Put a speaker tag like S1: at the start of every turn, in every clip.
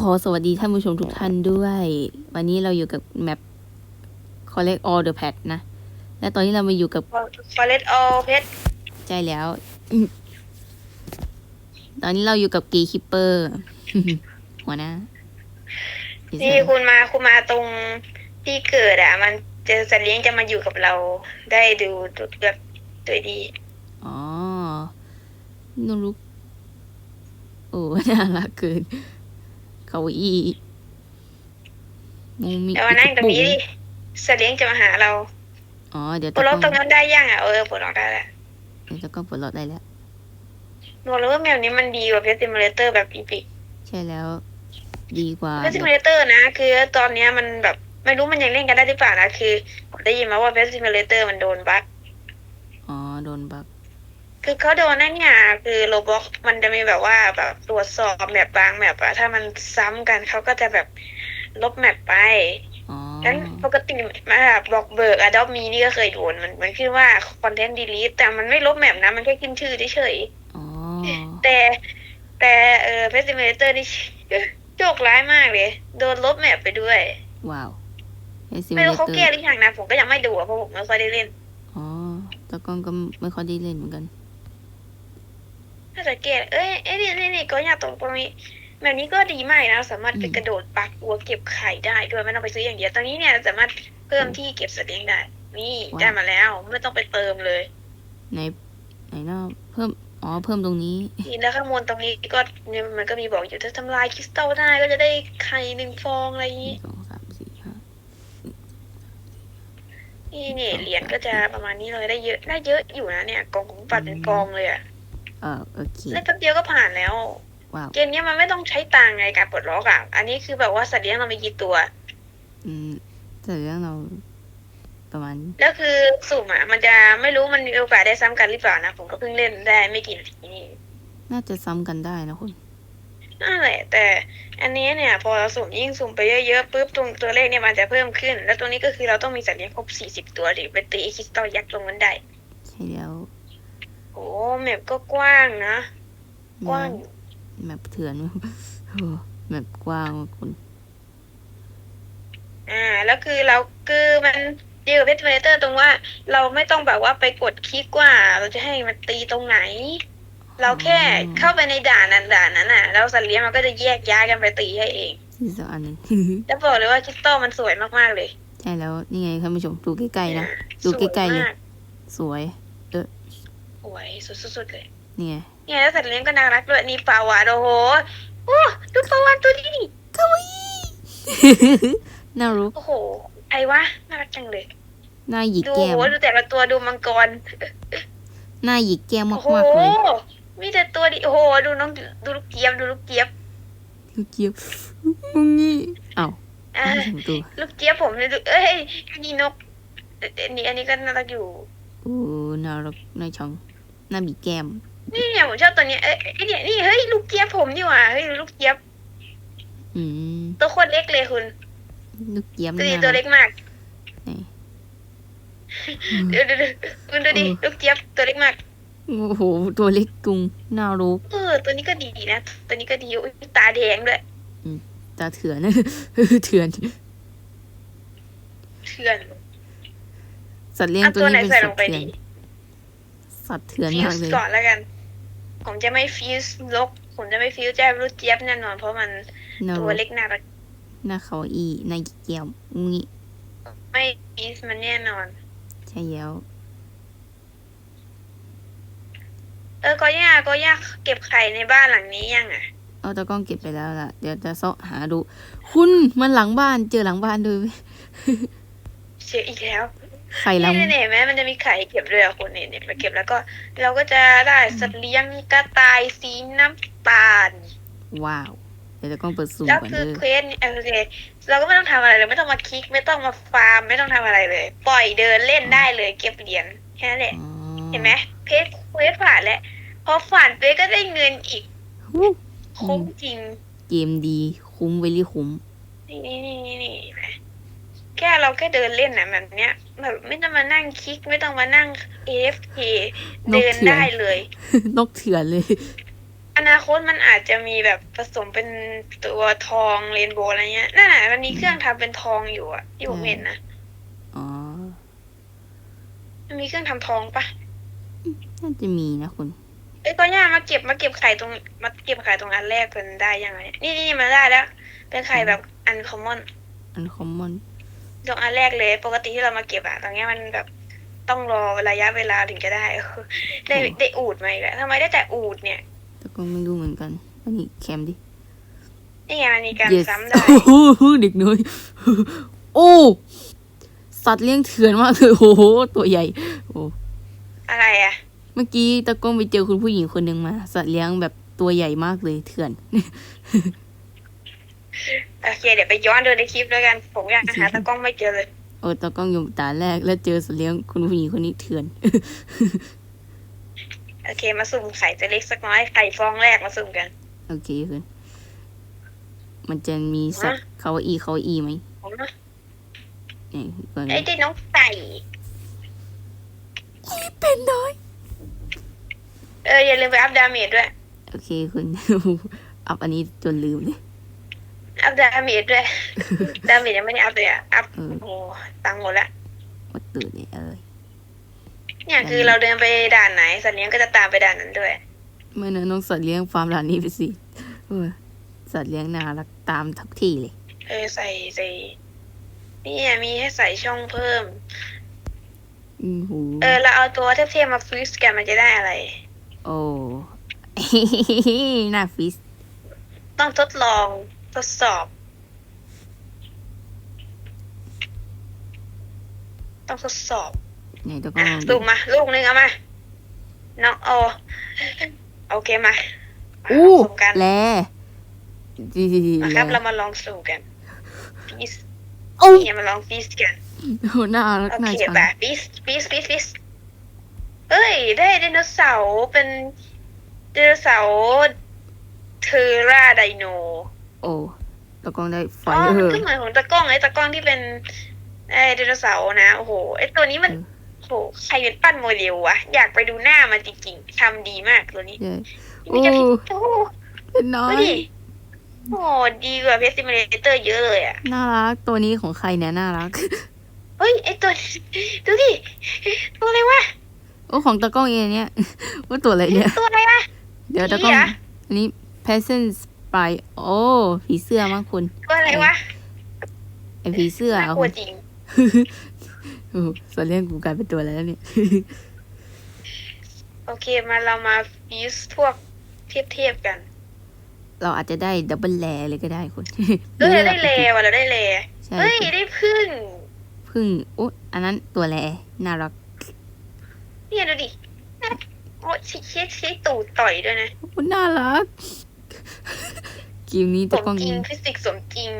S1: ขอสวัสดีท่านผู้ชมทุกท่านด้วย วันนี้เราอยู่กับแมป collect all the pet นะ และตอนนี้เรามาอยู่กับ
S2: ฟอเรสออเพชร
S1: ใจแล้วอืมตอนนี้เราอยู่กับกีคิปเปอร์หัวหน้า
S2: นี่คุณมาคุณมาตรงที่เกิดอะ มันเจอสัตว์เลี้ยงจะมาอยู่กับเรา ได้ดูแบบสวยดี
S1: อ๋อนูรุกโอ้ น่ารักเกินเขาอีมูมิ
S2: แต่ว่านั่งตรงนี้ดิสัตว์เลี้ยงจะมาหาเรา
S1: อ๋อเดี๋ยว
S2: ปลดล็อกต
S1: ต้
S2: ร
S1: อง
S2: งนั้นได้ยังอะเออปลดล็อกได้แล้ว
S1: เดี๋ยวจะก็ปลดล็อกได้แล้ว
S2: บอกเลยว่าแมวนี้มันดีกว่าเพชรซิมูเลเตอร์แบบอีพิก
S1: ใช่แล้ว ดีกว่า
S2: เพชรซิมูเลเตอร์นะ คือตอนเนี้ยมันแบบไม่รู้มันยังเล่นกันได้หรือเปล่านะ คือผมได้ยินมาว่าเพชรซิมูเลเตอร์มันโดนบั๊ก
S1: อ๋อโดนบัก
S2: คือเขาโดนนั่นเนี่ยคือโรบอกมันจะมีแบบว่าแบบตรวจสอบแมปบางแมปอะถ้ามันซ้ำกันเขาก็จะแบบลบแมปไป
S1: อ๋อ
S2: งั้นปกติมาแบบบอกเบิกอะดอบมีนี่ก็เคยโดนมันมันขึ้นว่าคอนเทนต์ดีลีทแต่มันไม่ลบแมปนะ มันแค่ขึ้นชื่อเฉย
S1: อ๋อ
S2: ๆแต่แต่เออเพสติเมเตอร์นี่โชคร้ายมากเลย โดนลบแมปไปด้วย
S1: ว้าวเอซิ
S2: ไม่รู้
S1: เตอ
S2: เขาแก้
S1: ร์
S2: หรือยังนะ ผมก็ยังไม่ดูอะเพราะผมไม่ค่อยได้เล่น
S1: อ๋อแตะกล้องก็ไม่ค่อยได้เล่นเหมือนกัน
S2: ถ้าจะแก้เอ้ยเอ้ยนี่นี่นี่ก็อยากตรงตรงนี้แบบนี้ก็ดีมากนะสามารถไป
S1: อืม
S2: กระโดดปักตัวเก็บไข่ได้ด้วยไม่ต้องไปซื้ออย่างเดียวตอนนี้เนี่ยสามารถเพิ่มที่เก็บสัตว์เลี้ยงได้ นี่ได้มาแล้วไม่ต้องไปเติมเลย
S1: ไหนไหนเนาะเพิ่มอ๋อเพิ่มตรงนี้
S2: นี่แล้วข้างบนตรงนี้ก็เนี่ยมันก็มีบอกอยู่ถ้าทำลายคริสตัลได้ก็จะได้ไข่หนึ่งฟองอะไรอย่าง
S1: หนึ่
S2: นี้
S1: งสองสามสี่ห้า
S2: นี่นี่เหรียญก็จะประมาณนี้เลยได้เยอะได้เยอะอยู่นะเนี่ยกองของปัดเป็นกองเลยอะ
S1: เออโอเค
S2: เล่นแป๊บเดียวก็ผ่านแล้ว
S1: ว้าว
S2: เกมเนี้ยมันไม่ต้องใช้ตังค์ไงการปลดล็อกอะอันนี้คือแบบว่าสัตว์เลี้ยงเรามีกี่ตัว
S1: อืมแต่เรื่องเราประมาณ
S2: แล้วคือสุ่มอะมันจะไม่รู้มันมีโอกาสได้ซ้ำกันหรือเปล่านะ ผมก็เพิ่งเล่นได้ไม่กี่นาทีนี่
S1: น่าจะซ้ำกันได้นะคุณ
S2: นั่นแหละ แต่อันนี้เนี่ย พอเราสุ่มยิ่งสุ่มไปเยอะๆปุ๊บตรงตัวเลขเนี่ยมันจะเพิ่มขึ้น แล้วตัวนี้ก็คือเราต้องมีสัตว์เลี้ยงครบสี่สิบตัวถึงไปตีคริสตัลยักษ์ตรงนั้นได้
S1: ใช่แล้ว
S2: โอ้แมปก็กว้างนะ กว้าง
S1: แมปเถื่อนโอ้แมปกว้างมากคุณ
S2: อ่าแล้วคือเราคือมันดีกว่าเพชรเวเตอร์ตรงว่า เราไม่ต้องแบบว่าไปกดคลิกว่า เราจะให้มันตีตรงไหน เราแค่เข้าไปในด่านนั้นด่านนั้นน่ะแล้วสัตว์เลี้ยงมันก็จะแยกย้ายกันไปตีให้เอง
S1: ที่สักอันหนึ่ง
S2: แล้วบอกเลยว่าคริสตัลมันสวยมากๆเลย
S1: ใช่แล้วนี่ไงท่านผู้ชมดูใกล้ๆนะ
S2: อ่า
S1: ดูใกล้ๆเลย
S2: สวมาก
S1: สวย
S2: ส วยสุดๆเลย
S1: นี่ไง
S2: เนี่ยแล้วสัตว์เลี้ยงก็น่ารักด้วยนี่ปลาวานโอ้โหโอ้ดูปลาวานตัวนี้ดิ
S1: น่ารู้
S2: โอ้โหไอ้วะน่ารักจังเลย
S1: หน้าหยิก
S2: ดู
S1: แก้ม
S2: โหดูแต่ละตัวดูมังกร
S1: หน้าหยิกแก้ม
S2: โอ้โห
S1: มากๆเลย
S2: มีแต่ตัวดิโอ้โหดูน้องดูลูกเจี๊ยบดูลูกเจี๊ยบ
S1: ลูกเจี๊ยบมึงนี่เอ้า
S2: อ่า
S1: ไม่ถึงตัว
S2: ลูกเจี๊ยบผมเลยดูเอ้ยนี่นกเอ่ออันนี้อันนี้ก็น่ารักอยู่
S1: โอ้น่ารักน่าชังห น้าบีแก้ม
S2: นี่เนี่ยผมชอบตัวเนี้ยเอ้ยไอ้เนี่ยนี่เฮ้ยลูกเจี๊ยบผมนี่หว่าเฮ้ยดูลูกเจี๊ยบ
S1: อืม
S2: ตัวโคตรเล็กเลยคุณ
S1: ลูกเจี๊ยบ
S2: ตัวนี้
S1: น่า
S2: ตัว
S1: รั
S2: เล็
S1: ก
S2: กมาก
S1: ไหน
S2: ดูดูดูคุณดูดิลูกเจี๊ยบตัวเล็กมาก
S1: โอ้โห ตัวเล็กกุงน่ารู้
S2: เออตัวนี้ก็ดีนะตัวนี้ก็ดีอุ๊ยตาแดงด้วย
S1: ตาเถื่อน เถื่อน
S2: เถื่อน
S1: สัตว์เลี้ยง
S2: เอา
S1: ตัว
S2: ตัวไหน
S1: นี้เป็น
S2: ใส่
S1: สั
S2: ล
S1: ต
S2: ง
S1: ว์
S2: ไป
S1: เถื่อน
S2: ดี
S1: สัตว์เถื่อน
S2: ฟิ
S1: มาวก
S2: ส์
S1: เลย
S2: ก่อนแล้วกัน ผมจะไม่ฟิวส์ลก ผมจะไม่ฟิวส์แจ๊บลูกเจี๊ยบแน่นอน เพราะมัน
S1: น่า
S2: ตัว
S1: รู้
S2: เล็กน่ารัก
S1: หน้าเขาอีหน้าหยิกแก้มงี้
S2: ไม่ฟิวส์มันแน่นอน
S1: ใช่แล้ว
S2: เออ ก็ย่าก็ย่าเก็บไข่ในบ้านหลังนี้ยังอะ
S1: เอาตะกล้องเก็บไปแล้วล่ะ เดี๋ยวจะเสาะหาดู คุณมันหลังบ้านเจอหลังบ้านด้วยเว้ย
S2: เสียอีกแล้ว
S1: ไข่ล้
S2: นี่เนี่ยเห็นไหมมันจะมีไข่เก็บด้วยอะคุณเนี่ยเนี่ยไปเก็บแล้วก็ เราก็จะได้สัตว์เลี้ยงกระต่ายสีน้ำตาลำ
S1: ว้าว เดี๋ยวตะกล้องเปิดซูม
S2: แล้ว
S1: ก่อน
S2: คือ
S1: เด้อ
S2: เควสเนี่ยโอเคเราก็ไม่ต้องทำอะไรเลยไม่ต้องมาคลิกไม่ต้องมาฟาร์มไม่ต้องทำอะไรเลย ปล่อยเดินเล่นได้เลยเก็บเหรียญแค่นั้นแหละ
S1: อ๋อ
S2: เห็นไหมเพจเควสผ่านแล้วพอผ่านไปก็ได้เงินอีก
S1: ฮู้
S2: คุ้มจริง
S1: เกมดีคุ้มเวลี่คุ้ม
S2: นี่นี่นี่นี่นี่เห็นไหม แค่เราแค่เดินเล่นนะแบบเนี้ย แบบไม่ต้องมานั่งคลิกไม่ต้องมานั่ง AFK เดินได้เลย
S1: นกเถื่อนเลย
S2: อนาคตมันอาจจะมีแบบผสมเป็นตัวทองเรนโบว์อะไรเงี้ยนั่นน่ะมันมีเครื่องทำเป็นทองอยู่อะที่ผมเห็นนะ
S1: อ๋อ
S2: มันมีเครื่องทำทองปะ
S1: น่าจะมีนะคุณ
S2: เอ้ยก็ย่ามาเก็บมาเก็บไข่ตรงมาเก็บไข่ตรงอันแรกเป็นได้ยังไงนี่นี่มันได้แล้ว เป็นไข่แบบอันคอมมอน
S1: อันคอมมอน
S2: ตรงอันแรกเลย ปกติที่เรามาเก็บอะตรงเนี้ยมันแบบต้องรอระยะเวลาถึงจะได้ได้ได้อูดมาอีกแล้วทำไมได้แต่อูดเนี่ย
S1: แต่ก็ไม่รู้เหมือนกันอันนี้แคมดิ
S2: นี่ไงมันมีการ
S1: Yes
S2: ซ้ำได้
S1: โอ้โหเด็กน้อยโอ้สัตว์เลี้ยงเถื่อนมากเลยโอ้โหตัวใหญ่ โอ้
S2: อะไรอะ
S1: เมื่อกี้ตะก้องไปเจอคุณผู้หญิงคนหนึ่งมา สัตว์เลี้ยงแบบตัวใหญ่มากเลยเถื่อน
S2: โอเคเดี๋ยวไปย้อนดูในคลิปแล้วกัน ผมอยากหาตากล้องไม่เจอเลย
S1: โอ้ตะก้องอยู่ตาแรกแล้วเจอสัตว์เลี้ยงคุณผู้หญิงคนนี้เถื่อน
S2: โอเคมาสุ่มไข่ตัวเล็กสักน้อยไข่ฟองแรกมาสุ่มกัน
S1: โอเคคุณมันจะมีสัตว์เขาอีเขาอีไหม
S2: ผมนะ
S1: เนี่ยก่อน
S2: ไอ้ที่น้องไก่
S1: เป็นน้อย
S2: เอออย่าลืมไปอัพดาเมจด้วย
S1: โอเคคุณอัพอันนี้จนลืมเลย
S2: อัพดาเมจด้วย ดาเมจยังไม่ได้อัพเลยอะอัพ
S1: เออ
S2: โอ้ตังค์หมดละ
S1: วัดตื่นเลยเอ้ย
S2: เนี่ยคือเราเดินไปด่านไหนสัตว์เลี้ยงก็จะตามไปด่านนั้นด้วย
S1: ไม่นะน้องสัตว์เลี้ยงฟาร์มร้านนี้ไปสิเออสัตว์เลี้ยงน่ารักตามทุกที่เลย
S2: เออใส่ใส่นี่ยมีให้ใส่ช่องเพิ่ม
S1: อือหู
S2: เออเราเอาตัวเทพๆมาฟิสกันมันจะได้อะไร
S1: โอ้ น่าฟิส
S2: ต้องทดลอง ทดสอบ ต้องทดสอบ
S1: ไหนตะก้อ
S2: อะ
S1: ง
S2: สุ่มมา ลูกหนึงเอามา น้องโอโอเคมา
S1: อู้
S2: สุ่มกัน
S1: แลดี
S2: มาครับเรามาลองสุ่มกันฟีส
S1: โอ้
S2: เนี่ยมาลองฟีสกัน
S1: โหน่ารัก
S2: โอ
S1: น่า
S2: เค
S1: ชัง
S2: ป่ะฟีสฟีสฟีสฟีสเอ้ย ได้ไดโนเสาร์เป็นไดโนเสาร์เทอร่าไดโน
S1: โอ้ตะก้องได้ไฟ
S2: อ๋อ
S1: เอ
S2: มัน
S1: อ
S2: ก็เหมือนของตะกล้องไอ้ตะกล้องที่เป็นไอ้ไดโนเสาร์นะโอ้โหไอ้ตัวนี้มัน
S1: เออ
S2: โอ้โหใครเป็นปั้นโมเดลวะอยากไปดูหน้ามันจริงๆทำดีมากตัวนี้
S1: ใช่
S2: นี่จะ
S1: โอ้
S2: โอ้โห
S1: เป็นน้อ
S2: ดู
S1: ย
S2: ดิโอ้โหดีกว่าเพชรซิมูเลเตอร์เยอะเลยอะ
S1: น่ารัก ตัวนี้ของใครเนี่ยน่ารัก
S2: เฮ้ยไอ้ตัวดูดิตัวอะไรวะ
S1: โอ้ของตะก้องเองเนี่ย ว่าตัวอะไรเนี่ย
S2: ตัวอะไรวะ
S1: เดี๋ยวตะก้อง
S2: ผีเหรอ
S1: อันนี้ peasant spy โอ้ ผีเสื้อมั้งคุณ
S2: ตัวอะไรวะ
S1: ไอผีเสื้อ
S2: น่า
S1: เอา
S2: กลัวจริง
S1: โอ้สัตว์เลี้ยงกูกลายเป็นตัวอะไรแล้วเนี่ย
S2: โอเคมาเรามาฟีสพวกเทียบๆกัน
S1: เราอาจจะได้ดับเบิลแลเลยก็ได้คุณ
S2: เอ้ยเราได้เลว่ะเราได้เล
S1: ใช่
S2: เฮ้ยได้พึ่ง
S1: พึ่งโอ้อันนั้นตัวแลน่ารัก
S2: เนี่ยดูดิโอ้ชิชิชิตูดต่อยด้วยนะ
S1: โอ้น่ารัก เกมนี้
S2: ส
S1: ตะ
S2: ม
S1: ก้อง
S2: จริงฟิสิกส์สมจริง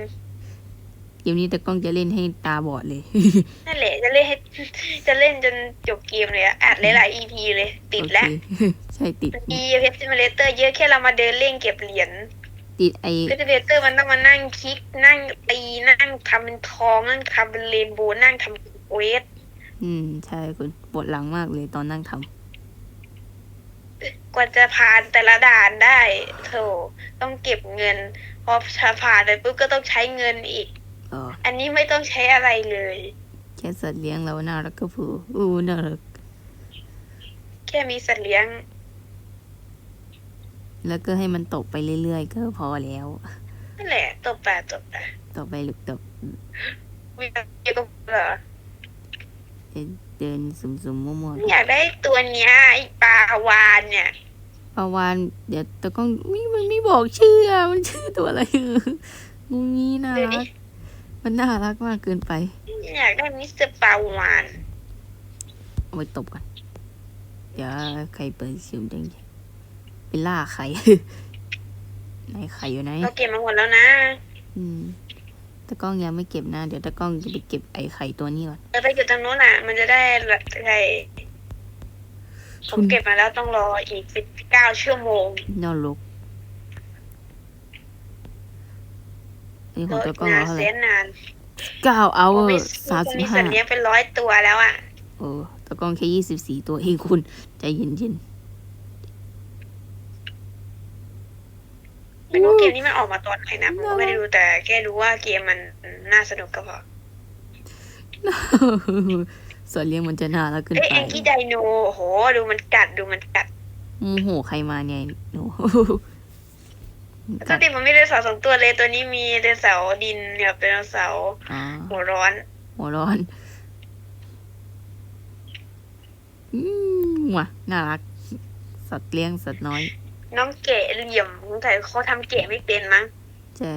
S1: เกมนี้ตะก้องจะเล่นให้ตาบอดเลย
S2: นั่นแหละจะเล่นให้ จะเล่นจนจบเกมเลยอะอัดหลายๆ EP เลย ติดแล้ว
S1: โอเค ใช่ติด
S2: อีเพชรซิมูเลเตอร์เยอะแค่เรามาเดินเล่นเก็บเหรียญ
S1: ติดไอ
S2: เพชรซิมูเลเตอร์มันต้องมานั่งคลิกนั่งตีนั่งทำเป็นทองนั่งทำเป็นเรนโบว์นั่งทำเวท
S1: อืม ใช่คุณปวดหลังมากเลยตอนนั่งทำ
S2: กว่าจะผ่านแต่ละด่านได้โถต้องเก็บเงิน พอผ่านไปปุ๊บก็ต้องใช้เงินอีก
S1: เออ
S2: อันนี้ไม่ต้องใช้อะไรเลย
S1: แค่สัตว์เลี้ยงเราน่ารักก็พออู้น่ารัก
S2: แค่มีสัตว์เลี้ยง
S1: แล้วก็ให้มันตกไปเรื่อยๆ ก็พอแล้ว
S2: นั่นแหละตบแปะตบแปะ
S1: ต่อไปลูกตบ
S2: มีเยอะก็เหรอ
S1: เดินสุ่มๆมั่ว
S2: อยากได้ตัวเนี้ยไอปลาวานเนี่ย
S1: ๆปลาวานเดี๋ยวตะก้องมิมันไม่บอกชื่ออะมันชื่อตัวอะไรเอองูงี้น่า
S2: เดี๋ยว
S1: รั
S2: นี้
S1: กมันน่ารักมากเกินไป
S2: อยากได้มิสเตอร์ปลาวาน
S1: เอาไปตบก่อน เดี๋ยวใครเปิดซิมจังไปล่าไข่ไหนไข่อยู่ไหน
S2: เราเก็บมาหมดแล้วนะ
S1: อืม ตะกล้องยังไม่เก็บนะ เดี๋ยวตะกล้องจะไปเก็บไอ้ไข่ตัวนี้ก่อน
S2: เออไปอยู่ตรงนู้นอะ มันจะได้ไอ้ผมเก็บมาแล้วต้องรออีกสิบเก้าชั่วโมง
S1: นรกอันนี้ข
S2: ร
S1: อง
S2: อ
S1: ตะกล้อง
S2: นา
S1: เรา
S2: น
S1: เท่าไห
S2: เสี
S1: ร่
S2: ยนาน
S1: เก้าเอา
S2: ผมมี
S1: สามสิบ
S2: มี
S1: ห้า
S2: สัตว์เลี้ยงเป็นร้อยตัวแล้วอะ
S1: โอ้ตะกล้องแค่ยี่สิบสี่ตัวเองคุณ ใจเย็น
S2: ไม่รู้เกมนี้มันออกมาตอนไหนนะผมก็ไม่ได้ดูแต่แค่รู้ว่าเกมมันน่าสนุกก็พอ
S1: สัตว์เลี้ยงมันจะน่ารักเกิน
S2: เอ้ย
S1: ไป
S2: แองกี้ไดโนโห ดูมันกัดดูมันกัด
S1: โมโหใครมาเนี่ยหนู
S2: ปกติมันไม่ได้เสาร์สองตัวเลยตัวนี้มีไดโนเสาร์ดินกับไดโนเสาร์
S1: อ่า
S2: หัวร้อน
S1: หัวร้อน อืมว่ะน่ารัก สัตว์เลี้ยงสัตว์น้อย
S2: น้องเกะเหลี่ยมสงสัยเขาทำเกะไม่เป็นมั้ง
S1: ใช่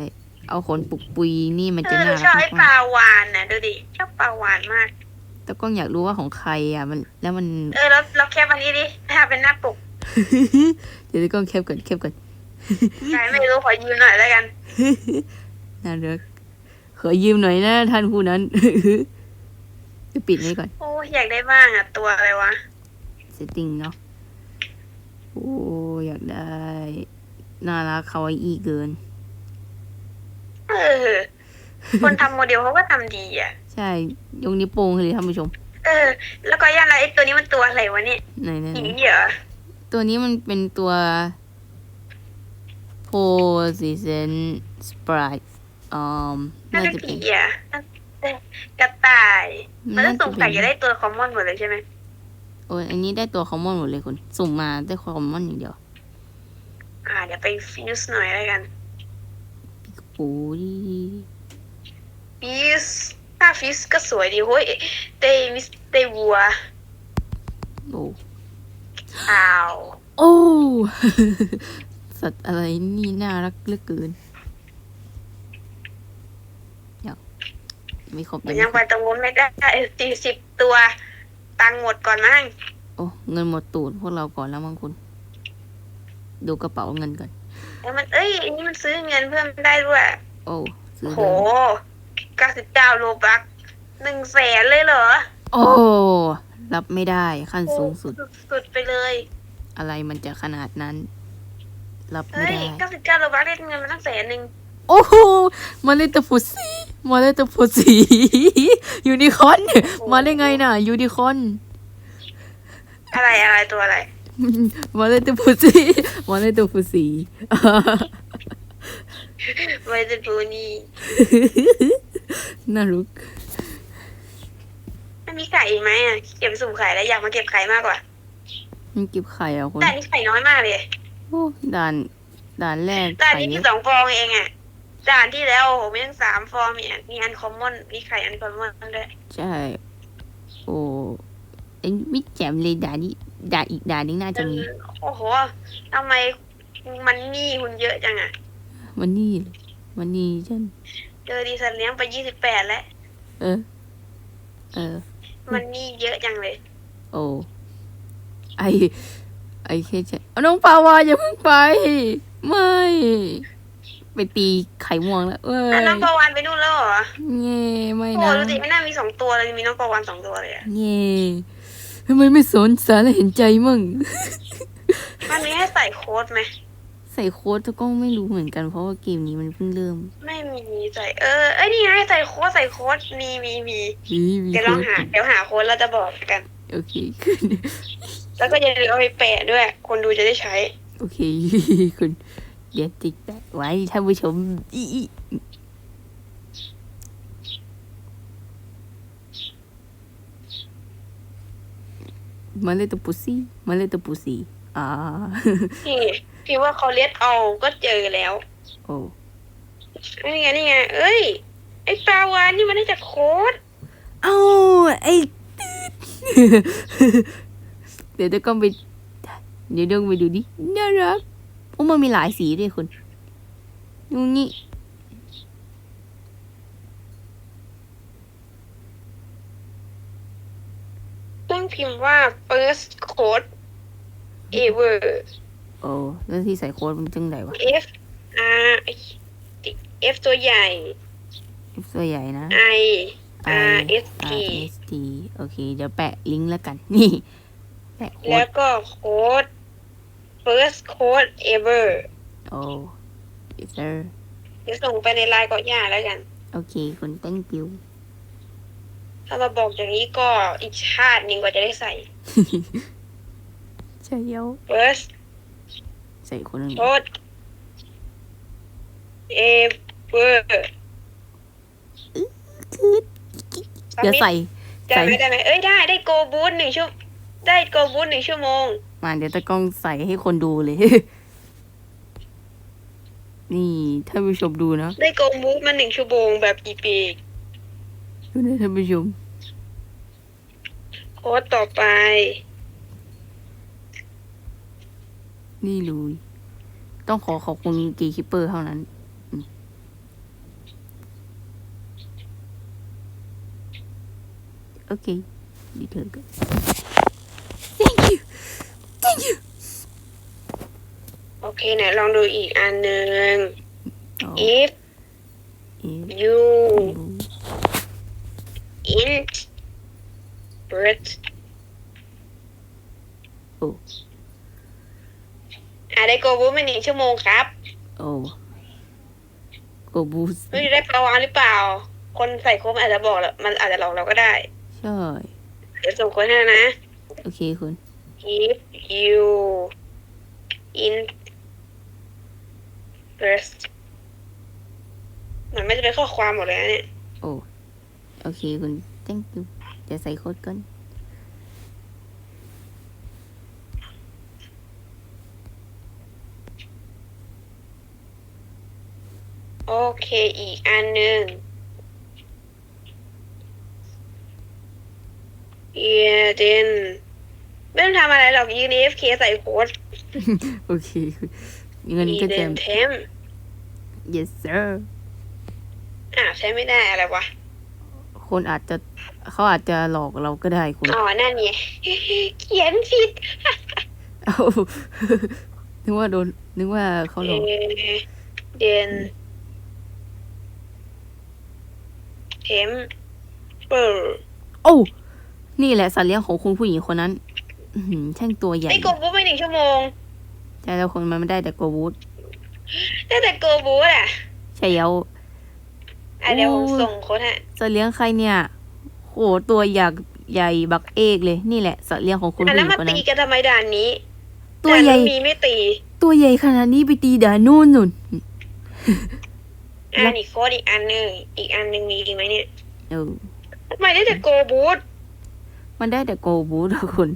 S1: เอาขนปุกปุยนี่มัน
S2: เอ
S1: จะ
S2: อ
S1: น่า
S2: ชอบ
S1: รั
S2: ไอ้
S1: ก
S2: ป
S1: มา
S2: ลากวานนะดูดิชอบปลาวานมาก
S1: แต่ก็อยากรู้ว่าของใครอะมันแล้วมัน
S2: เออแล้วเราแคปอันนี้ดิถ้าเป็นหน้าปก
S1: เดี๋ยวก็แคบก่อนแคบก่อน
S2: ใครไม่รู้ขอยืมหน่อยแล้วกัน
S1: น่ารักขอยืมหน่อยนะท่านผู้นั้น จะปิดไว้ก่อน
S2: โอ้ยอยากได้บ้างอะตัวอะไรวะ
S1: เซตติ้งเนาะ โอ้อยากได้น่ารักคาวาอีเกิน
S2: เออ คนทำโมเดลเขาก็ทำดีอะ
S1: ใช่ ยกนิ้วโป้งให้เลยท่านผู้ชม
S2: เออ แล้วก็ย่านอะไรไอ้ตัวนี้มันตัวอะไรวะเนี่ย
S1: ไหนไหน
S2: ผี
S1: ไหน
S2: เหรอ
S1: ตัวนี้มันเป็นตัวโพซิเซนสปรายอืม
S2: น่า
S1: น่า
S2: จะ
S1: จะเป็
S2: ผี
S1: น
S2: อะกระต่าย มันต้อง
S1: น่าจะ
S2: สงสัย
S1: เป็น
S2: จะได้ตัวคอมมอนหมดเลยใช่ไหม
S1: โอ้ยอันนี้ได้ตัวคอมมอนหมดเลยคุณสุ่มมาได้คอมมอนอย่างเดียว
S2: อ่า เดี๋ยวไปฟิวส์หน่อยแล้วกัน
S1: ปูดิ
S2: ฟิวส์ถ้าฟิวส์ก็สวยดีเฮ้ยเตมิสเตวัว
S1: โอ้
S2: อ้าว
S1: โอ้สัตว์อะไรนี่น่ารักเหลือเกินยังไม่ครบ
S2: มัน
S1: ยั
S2: ยังง
S1: ไม่
S2: ไป
S1: ครบ
S2: ตรงนู้นไม่ได้สี่สิบตัว ตังค์หมดก่อนมั้ง
S1: โอ้เงินหมดตูดพวกเราก่อนแล้วมั้งคุณ ดูกระเป๋าเงินก่อน
S2: แล้วมันเอ้ยอันนี้มันซื้อเงินเพิ่มได้ด้วย
S1: โอ้ซื้อ
S2: โห
S1: เลย
S2: เก้าสิบเก้าโลบักหนึ่งแสนเลยเหรอ
S1: โอ้รับไม่ได้ขั้นสูงสุด
S2: สุดๆไปเลย
S1: อะไรมันจะขนาดนั้น รับไม่
S2: เฮ้ย
S1: ได้
S2: เก้าสิบเก้าโลบักได้เงินมาตั้งแสนหนึ่ง
S1: โอ้โหมาเล่นตะฟุสีมาเล่นตะฟุสียูนิคอร์นมาได้ไงน่ะยูนิคอร์น
S2: อะไรอะไรตัวอะไร
S1: มาเล่นตะฟุสีมาเล่นตะฟุสี
S2: ไวเดนบูนี่
S1: น่ารัก
S2: มันมีไข่อีกไหมอะเก็บสุ่มไข่แล้วอยากมาเก็บไข่มากกว่า
S1: มันเก็บไข่อะคุณ
S2: แต่อันนี้ไข่น้อยมากเลย
S1: โอ้ด่านด่านแรก
S2: แต่อัน
S1: ไข่
S2: นี้มี
S1: เนี้ย
S2: สองฟองเองอะ ด่านที่แล้วโอ้โหมีทั้งสามฟองมีอันมีอันคอมมอนมีไข่อันคอมมอนด้วย
S1: ใช่ โอ้เอ็งไม่แจ่มเลยด่านนี้ด่านอีกด่านนึงน่าจะมี
S2: โอ้โหทำไมมันนี่คุณเยอะจังอะ
S1: วันนี้วันนี้ฉัน
S2: เจอดีสัตว์เลี้ยงไปยี่สิบแปดแล้ว
S1: เออ เออ
S2: มันนี่เยอะจังเลย
S1: โอ้ไอไอแค่จะเอาน้องปาวาอย่าเพิ่งไป ไม่ ไปตีไข่ม่วงแล้ว เอ้ย
S2: อะน้องปลาวานไปนู่นแล้วเหรอ
S1: เง่ไม่
S2: โอ้
S1: นะ
S2: ดูดิไม่น่ามีสองตัวเลยมีน้องปลาวานสองตัวเลยอะ
S1: เง่ทำไมไม่สนสารและเห็นใจมั่ง
S2: มันมีให้ใส่โค้ดไหม
S1: ใส่โค้ดก็ไม่รู้เหมือนกันเพราะว่าเกมนี้มันเพิ่งเริ่ม
S2: ไม่มีใส่เออเอ้ยนี่ไงใส่โค้ดใส่โค้ดมีมีมี
S1: มีมี
S2: เดี๋ยวลอง
S1: โค้ด
S2: หาเดี๋ยวหาโค้ดแล้วจะบอกกัน
S1: โอเคขึ้น
S2: แล้วก็อย่าลืมเอาไปแปะด้วย คนดูจะได้ใช้
S1: โอเค คุณ เดี๋ยวติดแปะไว้ท่านผู้ชมอีอีมาเลยตัวปุซี่มาเลยตัวปุซี่อ่า
S2: นี่พี่ว่าเขาเลียดเอาก็เจอแล้ว
S1: โอ้
S2: นี่ไงนี่ไง เอ้ย ไอ้ปลาวานนี่มันได้จากโค้ด
S1: เอ้าไอ้ตืดเดี๋ยวจะก็ไป เดี๋ยวต้องไปดูดิน่ารักโอ้มันมีหลายสีด้วยคุณดูนี่
S2: ต้องพิมพ์ว่า first code ever
S1: โอ้แล้วที่ใส่โค้ดมันจังไหนวะ
S2: F R F ตัวใหญ่
S1: ตัวใหญ่นะ
S2: I
S1: I
S2: R S T
S1: R S T โอเค เดี๋ยวแปะลิงก์แล้วกัน นี่ แปะโค้
S2: แล้
S1: ด
S2: วก็โค้ด first code ever
S1: โอ้ yes sir
S2: เดี๋ยวส่งไปในไลน์เกาะย่าแล้วกัน
S1: โอเค คุณ thank you
S2: ถ้ามาบอกอย่างนี้ก็อีกชาติหนึ่งกว่าจะได้ใส่
S1: ใช่เย้า
S2: first
S1: ใส่คนหนึง
S2: code เอเวอร์
S1: เดี๋ยวใส่
S2: ได้
S1: ใส่
S2: ไหมได้ไหมเอ้ยได้ได้โกบูธหนึ่งชั่วได้โกบูธหนึ่งชั่วโมง
S1: มาเดี๋ยวตะกล้องใส่ให้คนดูเลย นี่ท่านผู้ชมดูนะ
S2: ได้โกบูธมาหนึ่งชั่วโมงแบบอีปีก
S1: ดูนะท่านผู้ชม
S2: โค้ดต่อไป
S1: นี่ลุยต้องขอขอบคุณกีคิปเปอร์เท่านั้นอืมโอเคดีเธอก็ thank you thank you
S2: โอเคไหนลองดูอีกอันหนึ่ง
S1: อ๋อ
S2: if
S1: เอ๊ะ
S2: you
S1: ดู
S2: int birth
S1: โอ้
S2: อะได้โกบูธมาหนึ่งชั่วโมงครับ
S1: โอ้โกบูส
S2: ไม่รู้ได้ปลาวานหรือเปล่า คนใส่โค้ดมันอาจจะบอกแล้วมันอาจจะหลอกเราก็ได้
S1: ใช่
S2: เดี๋ยวส่งโค้ดให้นะ
S1: โอเคคุณ
S2: if you int birth มันไม่จะเป็นข้อความหมดเลยนะเนี่ย
S1: โอ้โอเคคุณ thank you เดี๋ยวใส่โค้ดก่อน
S2: โอเค อีกอันหนึ่งเอียเดน ไม่ต้องทำอะไรหรอกยืน AFK ใส่โค้ด
S1: โอเคคุณเงิน
S2: อี
S1: ก็
S2: เด
S1: จะ
S2: นเทม
S1: yes sir
S2: อ่าวใช้ไม่ได้อะไรวะ
S1: คนอาจจะเขาอาจจะหลอกเราก็ได้คุณ
S2: อ๋อ นั่นไงเขียนผิด
S1: เอานึกว่าโดน นึกว่าเขาหลอก
S2: เอเดนเทมเปอร์
S1: โอ้ นี่แหละสัตว์เลี้ยงของคุณผู้หญิงคนนั้น อื้อหือช่างตัวใหญ่
S2: ได้โกบูธไปหนึ่งชั่วโมง
S1: ใช่แล้วคนมันไม่ได้แต่โกวูด
S2: ได้แต่โกบูธอะ
S1: ใช่แล้ว
S2: อะเดี๋ยวผม
S1: โอ้
S2: ส่งโค้ดให้
S1: สัตว์เลี้ยงใครเนี่ย โหตัวอยากใหญ่บักเอกเลยนี่แหละสัตว์เลี้ยงของคุณ
S2: อะ
S1: ผู้ห
S2: แล้ว
S1: ญิง
S2: มา
S1: คน
S2: ตี
S1: นั้น
S2: กันทำไมด่านนี้
S1: ตัวใหญ่
S2: ด่านนู้นมีไม่ตี
S1: ตัวใหญ่ขนาดนี้ไปตีด่านู่นนุ่น
S2: อ่านี่โค้ดอีกอันหนึ่งอีกอันหนึ่งมีอีกไหมเนี่ย
S1: เออ
S2: ทำไมได้แต่โกบูธ
S1: มันได้แต่โกบูทุกคน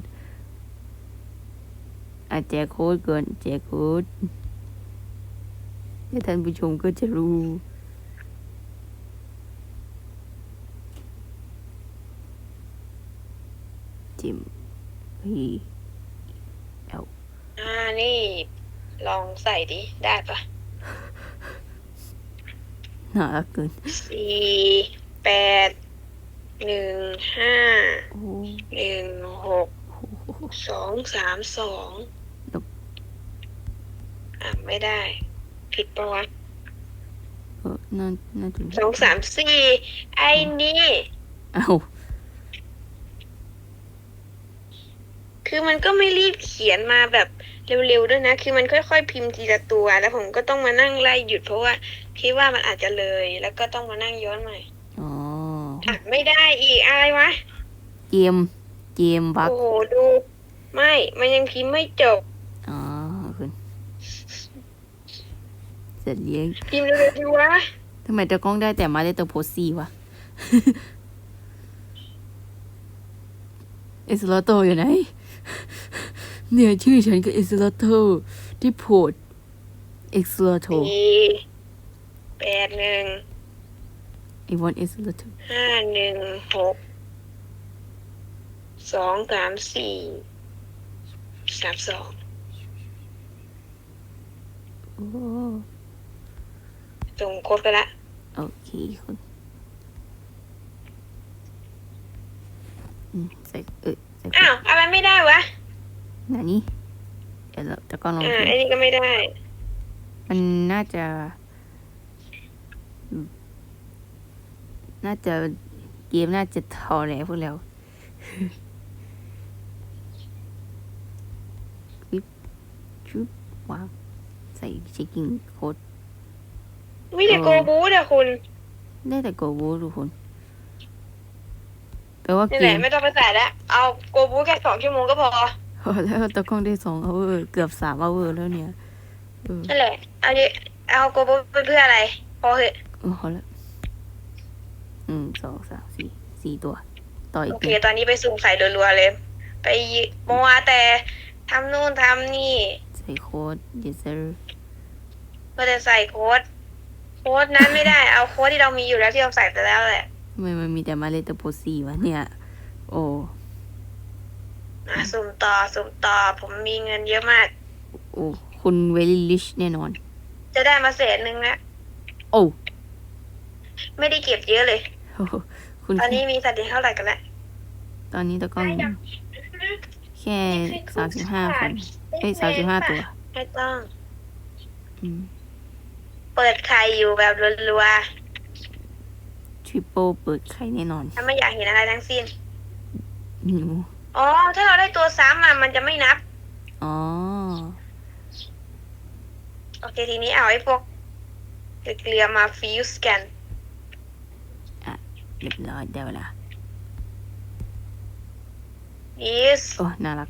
S1: อาแจกโค้ดก่อนแจกโค้ดเดี๋ยวท่านผู้ชมก็จะรู้จิมพีเอล
S2: อ่า นี่ ลองใส่ดิ ได้ปะ
S1: น่ารักเกิน
S2: สี่แปดหนึ่งห้า
S1: โอ้
S2: หนึ่งหก
S1: โห
S2: สองสามสอง
S1: ครับ
S2: อะไม่ได้ ผิดปะวะ
S1: เออน่าน่าจะ
S2: สองสามสี่ไอ้นี่
S1: เอ้า
S2: คือมันก็ไม่รีบเขียนมาแบบเร็วๆด้วยนะ คือมันค่อยๆ พิมพ์ทีละตัว แล้วผมก็ต้องมานั่งไล่หยุดเพราะว่าคิดว่ามันอาจจะเลย แล้วก็ต้องมานั่งย้อนใหม่
S1: อ๋อ
S2: อะไม่ได้อีกอะไรวะ
S1: เกม เกมบัก
S2: โอ้โหดู ไม่ มันยังพิมพ์ไม่จบ
S1: อ๋อคุณ เสร็จเลี้ยง
S2: พิมพ์เร็วๆดีวะ
S1: ทำไมตะกล้องได้แต่มาได้แต่โพสซี่วะเอสลาโตอยู่ไหนเนี่ยชื่อฉันก็เอสลาโตที่โพดเอ็กซ์ลาโต
S2: สี่แปดหนึ่ง
S1: ไอวอนเอสลาโต
S2: ห้าหนึ่งหกสองสามสี่สามสอง
S1: โอ้
S2: ส่งโค้ดไปละ
S1: โอเคคุณอืมใส่เอ้ยใส่
S2: อ้าว อะไรไม่ได้วะ
S1: ไหนนี่เดี๋ยวเราตะกล้องลอง
S2: อ่า
S1: ดู
S2: ไอ้นี่ก็ไม่ได้
S1: มันน่าจะอืมน่าจะเกมน่าจะทอแหลพวกเราปึ๊บชุบว้าวใส่เช็คกิ้งโค้ด
S2: ไม่ได้โกบูธอะคุณ
S1: ได้แต่โกบูทุกคนแปลว่า
S2: นี่
S1: เก
S2: แหละ
S1: ม
S2: ไม่ต้องไปใส่แล้วเอาโกบูธแค่สองชั่วโมงก็พอ
S1: พอแล้วตะกล้องได้สองเอาเวอร์เกือบสามเอาเวอร์แล้วเนี่ยเออ
S2: นั่นแหละเอาดิเอาโกโบไปเพื่ออะไร พอเหอะ
S1: เออพอละหนึ่งสองสามสี่สี่ตัว ต่ออี
S2: โอกเค
S1: ตัว
S2: ตอนนี้ไปสุ่มไข่รัวๆเลย ไปมัวแต่ทำนู่นทำนี่
S1: ใส่โค้ด yes sir
S2: ก็จะใส่โค้ด โค้ดนั้นไม่ได้เอาโค้ดที่เรามีอยู่แล้วที่เราใส่ไปแล้วแหละ
S1: ทำไมมันมีแต่มาเลตโพซีวะเนี่ย โอ้
S2: อะสุ่มต่อสุ่มต่อ ผมมีเงินเยอะมาก
S1: โอ้คุณเวลิลิชแน่นอน
S2: จะได้มาเศษหนึ่งนะ
S1: โอ้
S2: ไม่ได้เก็บเยอะเลย
S1: โอ้โหคุณ
S2: ตอนนี้มีสัตว์เลี้ยงเท่าไหร่กันแล้ว
S1: ตอนนี้ตะกล้องแค่สามสิบห้าคนเอ้ยสามสิบห้าตัว
S2: ไม่ต้อง
S1: อืม
S2: เปิดไข่อยู่แบบรัว
S1: ทริปเปิลเปิดไข่แน่นอน
S2: ๆถ้าไม่อยากเห็นอะไรทั้งสิ้น
S1: หนู
S2: อ๋อ ถ้าเราได้ตัวซ้ำมามันจะไม่นับ
S1: อ๋อ
S2: โอเค ทีนี้เอาไอ้พวกเกลือมาฟิวส์กัน
S1: เรียบร้อยได้เวลา
S2: yes
S1: โอ้ น่ารัก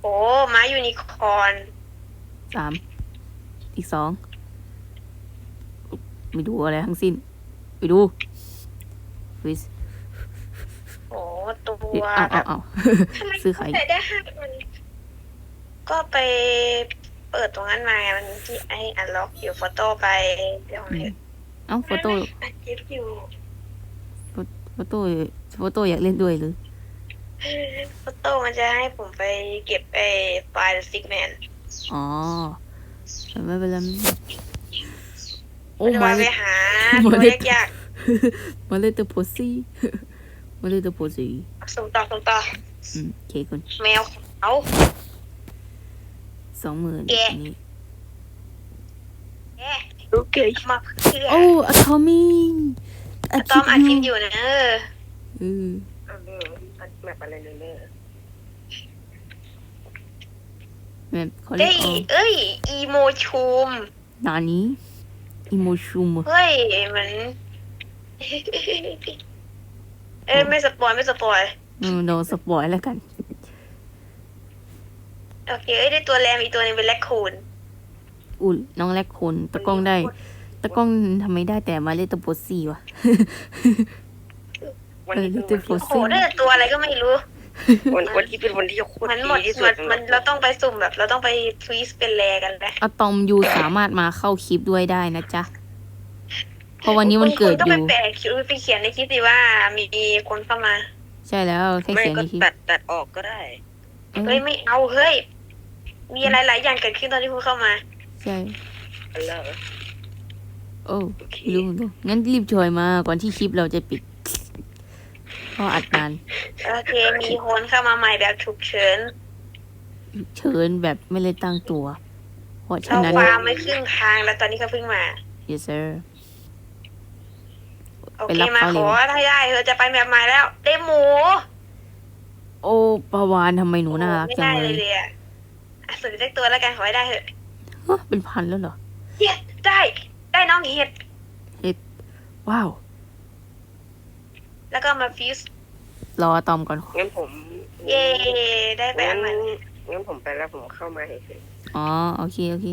S2: โอ้ม้ายูนิคอร์น
S1: สาม อีกสอง ไม่ดูอะไรทั้งสิ้น ไปดูฟิส
S2: โอ้ตัว
S1: เอาเอาเอา
S2: ทำไม
S1: ซื้อไข่
S2: ใส่ได้ห้ามัน ก็ไปเปิดตรงนั้นมา มันที่ไออันล็อกอยู่โฟโต้ไปเดี๋ยวให้
S1: เอ้าโฟโต้
S2: อัดคลิปอยู่
S1: โฟโต้โฟโต้อยากเล่นด้วยหรือ
S2: โฟโต้มันจะให้ผมไปเก็บไอไฟล์ซิกแมน
S1: อ๋อแต่ไม่เป็นไร ไม่เป็นไรโอ้
S2: จะ
S1: มา
S2: มา
S1: เล
S2: ไป
S1: ย
S2: หา
S1: มา
S2: ตัว
S1: เลย
S2: ยาก
S1: มาเลยตัวโพซี่มาเลยตัวโพซี่
S2: ๆส่งต่อส่งต่อ
S1: อืมโอเคคุณ
S2: แมวเอา
S1: สองหมื่น
S2: แกะ
S1: อันนี้
S2: แย่
S3: โอเค
S2: มาเพื่อ
S1: โอ้อะทอมิงอัด
S2: ต้อมอัดคลิป
S1: อ
S2: อยู่ยู่นะเออ
S1: เออ
S3: แบบอะไรเลยเนี่ย
S1: แบบเขาเรีย
S2: เอ้
S1: ก
S2: ย
S1: เอา
S2: เอ้ย อีโมชูม
S1: นานี้ อิโมชูม
S2: เฮ้ยเหมือนเอ้ยไม่สปอยไม่สปอย
S1: โดนสปอยแล้วกัน
S2: โอเคเอ้ยได้ตัวแรมอีกตัวหนึงเป็นแรคคูน
S1: อุ้ยน้องแรกคนตะกล้องได้ ตะกล้องทำไมได้แต่มาเล่นตัวโพซี่วะ
S3: วันนี้เป็น
S1: เออ
S3: วัน
S1: โพ
S2: โอ้โห
S1: ซี่
S2: ได้แต่ตัวอะไรก็ไม่รู้
S3: วันวันที่เป็นวันที่โคตร
S2: มันหมด
S3: ดีที่สุ
S2: มั
S3: ด
S2: นมันเราต้องไปสุ่มแบบ เราต้องไปทวีสเป็นแรกันนะ
S1: อะตอมยูสามารถมาเข้าคลิปด้วยได้นะจ๊ะ เพราะวันนี้มันเกิด
S2: คุณ
S1: อ
S2: ก็
S1: ยู่
S2: ไปแปะคิวไปเขียนในคลิปสิว่ามีคนเข้ามา
S1: ใช่แล้วแค่
S3: ไม่
S1: เขียน
S3: ก็
S1: ในคลิป
S3: ตัดตัดออกก็ได้
S1: เออ
S2: เฮ้ยไม่เอาเฮ้ย มีอะไรหลายอย่างเกิดขึ้นตอนที่คุณเข้ามา
S1: ใช่
S3: แล้ว
S1: โอ้
S3: โอเค
S1: ไม่รู้เหมือนกันงั้นรีบชอยมาก่อนที่คลิปเราจะปิดเพราะอัดนาน
S2: โอเค มีคนเข้ามาใหม่แบบฉุกเฉิน
S1: เชิญแบบไม่เลยตั้งตัว เพราะฉะ
S2: เรา
S1: นั้น
S2: ฟาร์มไม่ครึ่งทางแล้วตอนนี้เขาเพิ่งมา
S1: yes sir
S2: โอ
S1: ไป
S2: เครับมา
S1: เขา
S2: ข
S1: เร็
S2: อ
S1: ว
S2: ให้ได้เธอจะไปแบบใหม่แล้วได้หมู
S1: โอ้ประวานทำไมหนูน่ารัก
S2: ไม่
S1: จัง
S2: ได้
S1: เล
S2: เลย
S1: ย
S2: เลยอะอะสุดได้ตัวแล้วกันขอให้ได้เถอะ
S1: ฮะเป็นพันแล้วเหรอ
S2: เฮ็ดได้ ได้น้องเห็ด
S1: ว้าว
S2: แล้วก็มาฟิวส์
S1: รออะตอมก่อน
S3: งั้นผม
S2: เย่ได้ไป
S3: งั้
S2: อั
S3: น
S2: นใหม่
S3: งั้นผมไปแล้วผมเข้ามาเฉย
S1: อ๋อ โอเค โอเค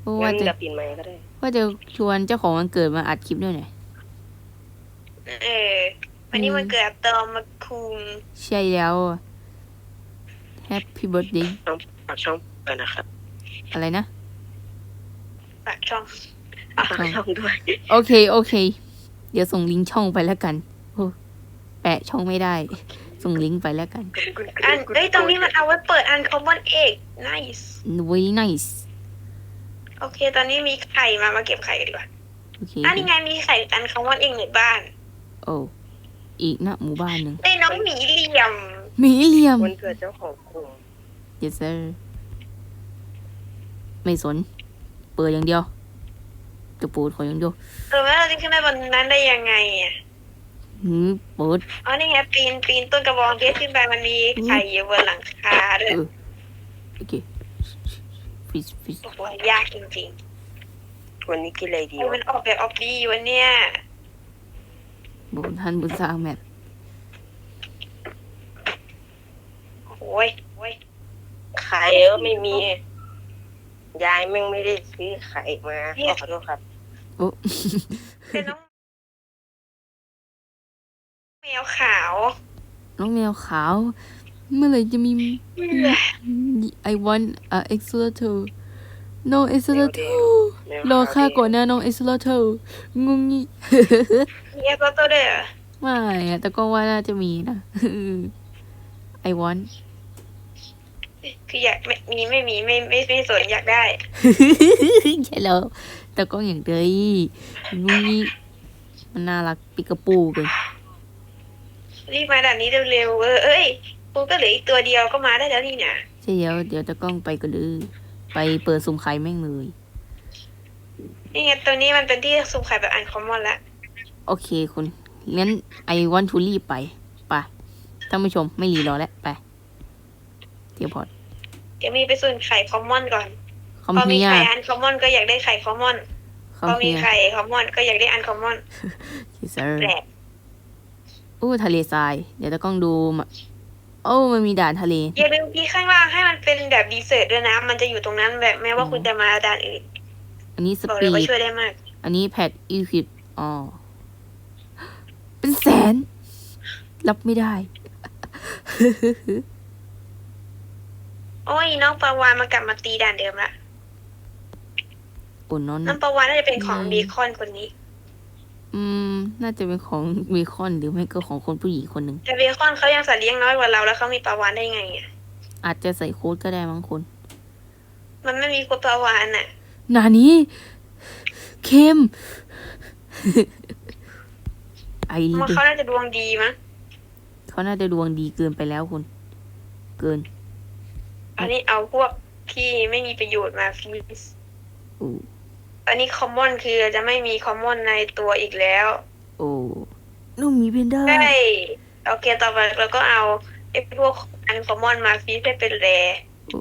S1: เพราะ
S3: ๆ
S1: ว่า
S3: งั้น
S1: จะ
S3: เดี๋ยวปิดไมค์ก็ได้
S1: ว่าจะชวนเจ้าของวันเกิดมาอัดคลิปด้วยหน่อย
S2: เออ วันนี้
S1: อืม
S2: มันเกิดตอมมาคุง
S1: ใช่แล้ว Happy birthday
S3: ฝากช่องไปนะครับ
S1: อะไรนะ
S2: ปากช่อง
S3: ฝากช่องด้วย
S1: โอเค โอเค เดี๋ยวส่งลิงก์ช่องไปแล้วกันโอ้ แปะช่องไม่ได้ ส่งลิงก์ไปแล้วกัน
S2: อันเอ้ยตรงนี้มันเอาไว้เปิดอันคอมมอนเอก nice
S1: very nice
S2: โอเค ตอนนี้มีไข่มามาเก็บไข่กันดีกว่า
S1: โอเค
S2: อันนี้ไงมีไข่อันคอมมอนเอกในบ้าน
S1: โอ้อีกนะหมู่บ้านหนึ่ง
S2: ได้น้องหมีเหลี่ยม
S1: หมีเหลี่ยม
S3: วันเกิดเจ้าของกลุ่ม
S1: yes sir ไม่สน เปิดอย่างเดียว จะปูดขออย่างเดียว
S2: เออแล้วเราจะขึ้นไปบนนั้นได้ยังไงอะ
S1: หืมเปิด
S2: อ๋อนี่ไงปีนปีนต้นกระบองเพชรขึ้นไปมันมีไข่อยู่บนหลังคาด้วย
S1: เออโอเคฟิชฟิช
S2: โอ้โหยากจริง
S3: วันนี้กินอะไรดี
S2: ๆ
S3: วะ
S2: มันออกแบบออกดีวะเนี่ย
S1: บุญท่านบุญสร้างแมท
S2: โอ้ยโอ้ย
S3: ไข่เออไม่มี ยายแม่งไม่ได้ซื้อไข่มาขอขอโทษครับ
S1: โอ้
S2: เป็นน้องแมวขาว
S1: น้องแมวขาว เมื่อไหร่จะมี I want a accelerator no accelerator รอค่าก่อนนะน้อง accelerator งงงี้
S2: เนี่ยก็ตัวเด้อ
S1: ไม่อะแต่ก็ว่าน่าจะมีนะ I want
S2: คืออยากไม่มีไม่มีไม่ไม่ไม่สนอยากได้
S1: ใช่แล้วแต่ก็อย่างเดยงงงี้มันน่ารักปิกาปูเกัน
S2: รีบมาด่านนี้เร็วๆเออเอ้ยกูก็เหลืออีกตัวเดียวก็มาได้แล้วนี่เนี่ย
S1: ใช่แล้วเดี๋ยวตะกล้องไปก็เลยไปเปิดสุ่มไข่แม่งเลย
S2: นี่ไงตัวนี้มันเป็นที่สุ่มไข่แบบอันคอมมอนละ
S1: โอเคคุณงั้น I want to รีบไปไปท่านผู้ชมไม่รีรอแล้วไปเทียพอร์ต
S2: เดี๋ยวมีไปสุ่มไข่คอมมอนก่อน
S1: คอม
S2: พอมี
S1: เฮีย
S2: ไข่อันคอมมอนก็อยากได้ไข่คอมมอน
S1: คอ
S2: พ
S1: ม
S2: อมี
S1: เฮีย
S2: ไข่คอมมอนก็อยากได้อันคอมมอน
S1: คิเซอร์
S2: แหละ
S1: อู้ทะเลทราย เดี๋ยวตะกล้องดูมาโอ้มันมีด่านทะเล
S2: อย่าลืมที่ข้างล่างให้มันเป็นแบบดีเซอร์ด้วยนะ มันจะอยู่ตรงนั้นแบบแม้ว่าคุณจะมาด่านอื่น
S1: อันนี้ส
S2: บอกเล
S1: ปี
S2: ยว่า
S1: ด
S2: ช่วยได้มาก
S1: อันนี้แพดอีควิปอ๋อ เป็นแสน รับไม่ได้
S2: โอ้ยน้องปาวานมากลับมาตีด่านเดิมละ
S1: โอ้นอน
S2: น้องปาวานน่าจะเป็นของบีคอนคนนี้
S1: อืม น่าจะเป็นของเบคอนหรือไม่ก็ของคนผู้หญิงคนหนึ่ง
S2: แต่บีคอนเขายังสัตว์เลี้ยงน้อยกว่าเราแล้วเขามีปาวานได้ไงอะ
S1: อาจจะใส่โค้ดก็ได้มั้งคน
S2: มันไม่มีคนปาวานอะ
S1: หนานี้เข้มไอ
S2: มัน
S1: เด็ก
S2: เขาน่าจะดวงดีมั้ง
S1: เขาน่าจะดวงดีเกินไปแล้วคุณ เกิน
S2: อันนี้เอาพวกที่ไม่มีประโยชน์มาฟรีส
S1: โอ้
S2: อันนี้คอมมอนคือจะไม่มีคอมมอนในตัวอีกแล้ว
S1: โอ้น้องมีเพนด้า
S2: ใช่โอเคต่อไปเราก็เอาไอ้พวกอันคอมมอนมาฟรีสให้เป็นแร
S1: โอ้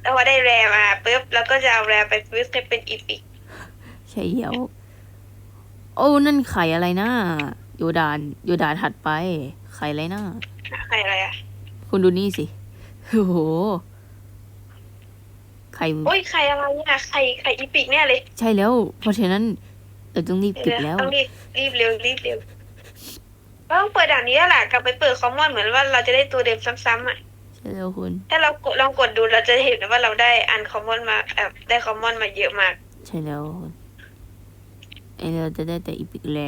S2: แล้วพอได้แรมาปุ๊บเราก็จะเอาแรไปฟรีสให้เป็นอีพิก
S1: ใช่แล้วโอ้ นั่นไข่อะไรนะโยดานโยดานถัดไป ไข่อะไรนะ
S2: ใครอะไรอะ
S1: คุณดูนี่สิ โอ้โห ไข่
S2: โอ้ยใครอะไรอะใครใครอีพิกแน่เลย
S1: ใช่แล้ว เพราะฉะนั้นเราต้องรีบเก็บแล้ว
S2: ต้องรีบรีบเร็วรีบเร็วเราต้องเปิดด่านนี้แล้วล่ะกลับไปเปิดคอมมอนเหมือนว่าเราจะได้ตัวเดิมซ้ำๆอะ
S1: ใช่แล้วคุณ
S2: ถ้าเรากดลองกดดูเราจะเห็นว่าเราได้อันคอมมอนมาเอ่อได้คอมมอนมาเยอะมาก
S1: ใช่แล้วคุณไอเราจะได้แต่อีพิกแล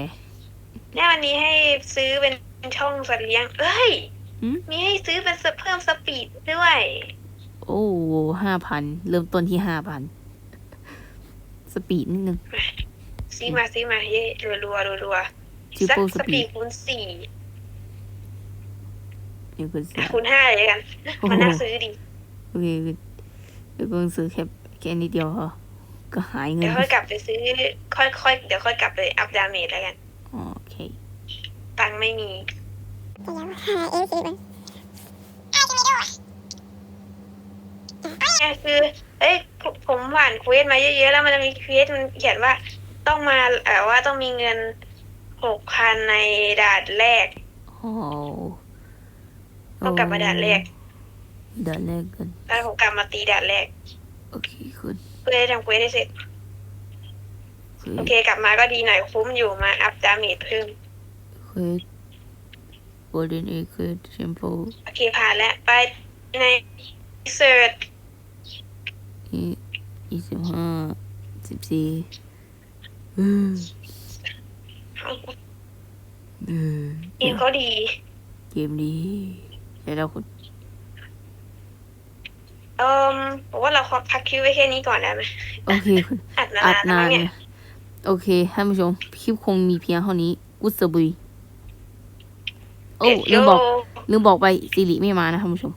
S2: เนี่ยวันนี้ให้ซื้อเป็นช่องสัตว์เลี้ยงเอ้ย
S1: หืม
S2: มีให้ซื้อเป็นเพิ่มสปีดด้วย
S1: โอ้ห้าพันเริ่มต้นที่ห้าพันสปีดนิดนึง
S2: ซื้อมาซื้อมาเย่รัวรัวรัวรัว
S1: ทริป
S2: สัก
S1: เปิลส
S2: ส
S1: ปี
S2: ปี
S1: ด
S2: ดคูณสี่
S1: นี่คุณเสีย
S2: คูณห้าเลยกัน
S1: โอ้โห
S2: มันน่าซื้อดี
S1: โอเคเดี๋ยวก็ซื้อแค่แค่นิดเดียวพอก็หายเงิ
S2: เดี๋
S1: น
S2: ยวค่อยกลับไปซื้อ ค่อยๆเดี๋ยวค่อยกลับไปอัพดาเมจแล้วกัน
S1: โอเค
S2: ตังค์ไม่มีเนี่ ยคือ เอ้ยผมผมผ่านเควสมาเยอะๆแล้วมันจะมีเควสมันเขียนว่าต้องมาเอ่อว่าต้องมีเงินหกพันในด่านแรก
S1: โอ้
S2: ต้องกลับมาด่านแรก
S1: ด่านแรกกัน
S2: แล้วผมกลับมาตีด่านแรก
S1: โอเคคุณ
S2: เพื่อให้ทำเควสได้เสร็จ
S1: เคว
S2: โอ
S1: ส
S2: เคกลับมาก็ดีหน่อยคุ้มอยู่มาอัพดาเมจเพิ่ม
S1: เควส golden egg เควส simple
S2: โอเคผ่านแล้วไปใน เซิร์ช
S1: ยี่ยี่สิบห้าสิบสี่เออเออ
S2: เกมเขาดี
S1: เกมดีใช่แล้วคุณ
S2: เอ่มผมว่าเราขอพักคิวไว้แค่นี้ก่อนได้ไหม
S1: โอเคคุณ
S2: อัดนา
S1: อัด
S2: นๆแล้ว
S1: นา
S2: มั้
S1: น
S2: งเนี่ย
S1: โอเคท่านผู้ชมคลิปคงมีเพียงเท่านี้กุศบุยโอ้
S2: เด็ด
S1: ลืมบอก
S2: โย
S1: ลืมบอกไปสิริไม่มานะท่านผู้ชม